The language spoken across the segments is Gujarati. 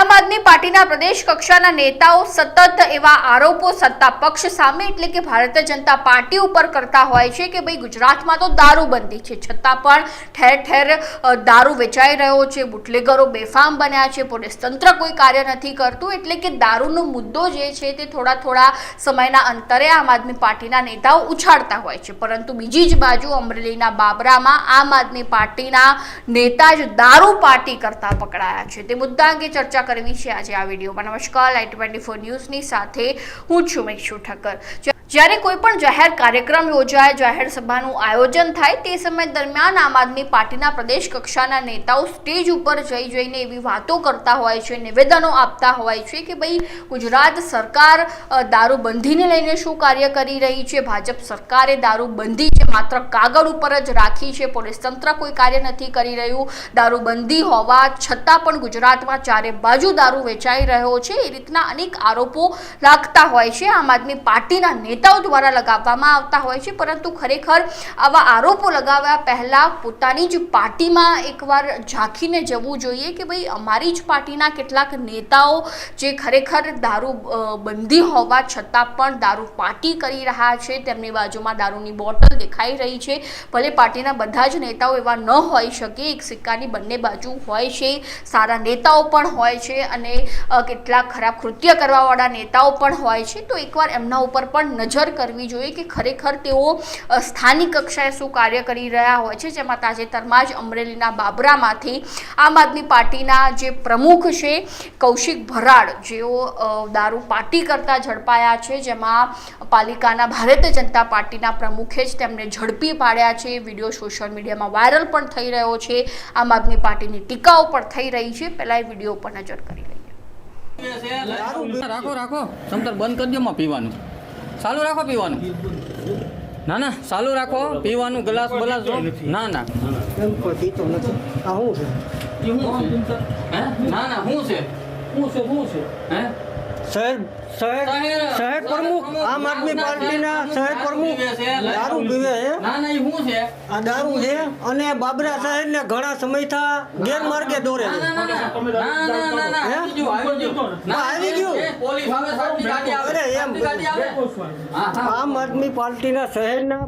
આમ આદમી પાર્ટીના પ્રદેશ કક્ષાના નેતાઓ સતત એવા આરોપો સત્તા પક્ષ સામે એટલે કે ભારતીય જનતા પાર્ટી ઉપર કરતા હોય છે કે ભાઈ ગુજરાતમાં તો દારૂબંધી છે. છતાં પણ ઠેર ઠેર દારૂ વેચાઈ રહ્યો છે, બુટલેગરો બેફામ બન્યા છે, પોલીસ તંત્ર કોઈ કાર્ય નથી કરતું. એટલે કે દારૂનો મુદ્દો જે છે તે થોડા થોડા સમયના અંતરે આમ આદમી પાર્ટીના નેતાઓ ઉછાળતા હોય છે. પરંતુ બીજી જ બાજુ અમરેલીના બાબરામાં આમ આદમી પાર્ટીના નેતા જ દારૂ પાર્ટી કરતા પકડાયા છે. તે મુદ્દા અંગે ચર્ચા કરવી છે આજે આ વિડીયોમાં. નમસ્કાર લાઈટ ટ્વેન્ટી ફોર ન્યૂઝની સાથે હું છું મેક્ષુ ઠક્કર. જ્યારે કોઈ પણ જાહેર કાર્યક્રમ યોજાય, જાહેર સભાનું આયોજન થાય, તે સમય દરમિયાન આમ આદમી પાર્ટીના પ્રદેશ કક્ષાના નેતાઓ સ્ટેજ ઉપર જઈ જઈને એવી વાતો કરતા હોય છે, નિવેદનો આપતા હોય છે કે ભાઈ, ગુજરાત સરકાર દારૂબંધીને લઈને શું કાર્ય કરી રહી છે? ભાજપ સરકારે દારૂબંધી છે માત્ર કાગળ ઉપર જ રાખી છે, પોલીસ તંત્ર કોઈ કાર્ય નથી કરી રહ્યું. દારૂબંધી હોવા છતાં પણ ગુજરાતમાં ચારે બાજુ દારૂ વેચાઈ રહ્યો છે. એ રીતના અનેક આરોપો લાગતા હોય છે. આમ આદમી પાર્ટીના નેતાઓ દ્વારા લગાવવામાં આવતા હોય છે, પરંતુ ખરેખર આવા આરોપો લગાવ્યા પહેલાં પોતાની જ પાર્ટીમાં એકવાર ઝાંખીને જવું જોઈએ કે ભાઈ અમારી જ પાર્ટીના કેટલાક નેતાઓ જે ખરેખર દારૂ બંધી હોવા છતાં પણ દારૂ પાર્ટી કરી રહ્યા છે, તેમની બાજુમાં દારૂની બોટલ દેખાઈ રહી છે. ભલે પાર્ટીના બધા જ નેતાઓ એવા ન હોઈ શકે, એક સિક્કાની બંને બાજુ હોય છે, સારા નેતાઓ પણ હોય છે અને કેટલાક ખરાબ કૃત્ય કરવાવાળા નેતાઓ પણ હોય છે, તો એકવાર એમના ઉપર પણ નજર કરવી જોઈએ કે ખરેખર તેઓ સ્થાનિક કક્ષાએ શું કાર્ય કરી રહ્યા હોય છે? જેમાં તાજેતરમાં જ અમરેલીના બાબરામાંથી આમ આદમી પાર્ટીના જે પ્રમુખ છે, કૌશિક ભરાડ, જેઓ દારૂ પાર્ટી કરતા ઝડપાયા છે, જેમાં પાલિકાના ભારતીય જનતા પાર્ટીના પ્રમુખે જ તેમને ઝડપી પાડ્યા છે. વીડિયો સોશિયલ મીડિયામાં વાયરલ પણ થઈ રહ્યો છે. આમ આદમી પાર્ટીની ટીકાઓ પણ થઈ રહી છે. પહેલાં વીડિયો પર નજર કરી લઈએ. રાખો રાખો. સમતર બંધ કરી માં પીવાનું. ચાલુ રાખો પીવાનું. ના ના ચાલુ રાખો. પીવાનું ગ્લાસ બલાસ ના ના. પીતો નથી આ શું છે? હે? ના ના શું છે? શું છે શું છે? હે? શહેર શહેર શહેર- પ્રમુખ આમ આદમી પાર્ટીના શહેર પ્રમુખ. દારૂ પીવે છે. ના ના એ શું છે? આ દારૂ છે અને બાબરા શહેરને ઘણા સમયથી ગેરમાર્ગે દોરે છે. ના ના ના ના. હે? આવી ગયું આવી ગયું. ના આવી ગયું? એ પોલીસ આવે સાહેબની ગાડી આવે અરે એમ. સાહેબની ગાડી આવે. હા હા. આમ આદમી પાર્ટીના શહેરના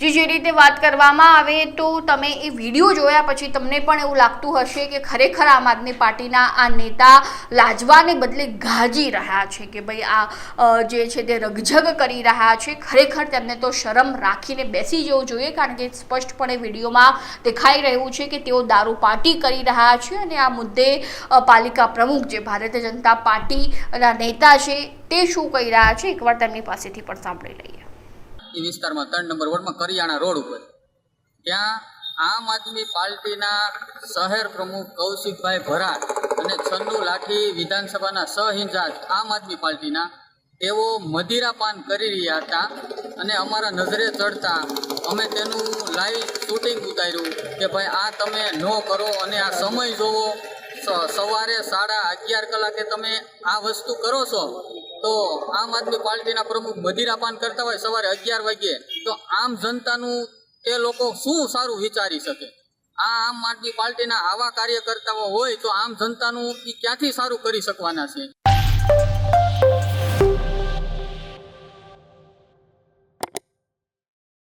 જે જે રીતે વાત કરવામાં આવે તો તમે એ વીડિયો જોયા પછી તમને પણ એવું લાગતું હશે કે ખરેખર આમ આદમી પાર્ટીના આ નેતા લાજવાને બદલે ગાજી રહ્યા છે કે ભાઈ આ જે છે તે રગઝગ કરી રહ્યા છે. ખરેખર તેમને તો શરમ રાખીને બેસી જવું જોઈએ કારણ કે સ્પષ્ટપણે વિડીયોમાં દેખાઈ રહ્યું છે કે તેઓ દારૂ પાર્ટી કરી રહ્યા છે અને આ મુદ્દે પાલિકા પ્રમુખ જે ભારતીય જનતા પાર્ટીના નેતા છે તે શું કહી રહ્યા છે? એકવાર તેમની પાસેથી પણ સાંભળી લઈએ. એ વિસ્તારમાં ત્રણ નંબર વોર્ડમાં કરિયાણા રોડ ઉપર. ત્યાં આમ આદમી પાર્ટીના શહેર પ્રમુખ કૌશિકભાઈ ભરાટ અને ચંદુ લાઠી વિધાનસભાના સહિંજાજ આમ આદમી પાર્ટીના, તેઓ મદિરાપાન કરી રહ્યા હતા અને અમારા નજરે ચડતા અમે તેનું લાઈવ શૂટિંગ ઉતાર્યું કે ભાઈ આ તમે ન કરો અને આ સમય જોવો સવારે સાડા અગિયાર કલાકે તમે આ વસ્તુ કરો છો, તો આમ આદમી પાર્ટીના પ્રમુખ મદિરાપાન કરતા હોય સવારે અગિયાર વાગ્યે તો આમ જનતાનું તે લોકો શું સારું વિચારી શકે? આ આમ આદમી પાર્ટીના આવા કાર્યકર્તાઓ હોય તો આમ જનતાનું એ ક્યાંથી સારું કરી શકવાના છે?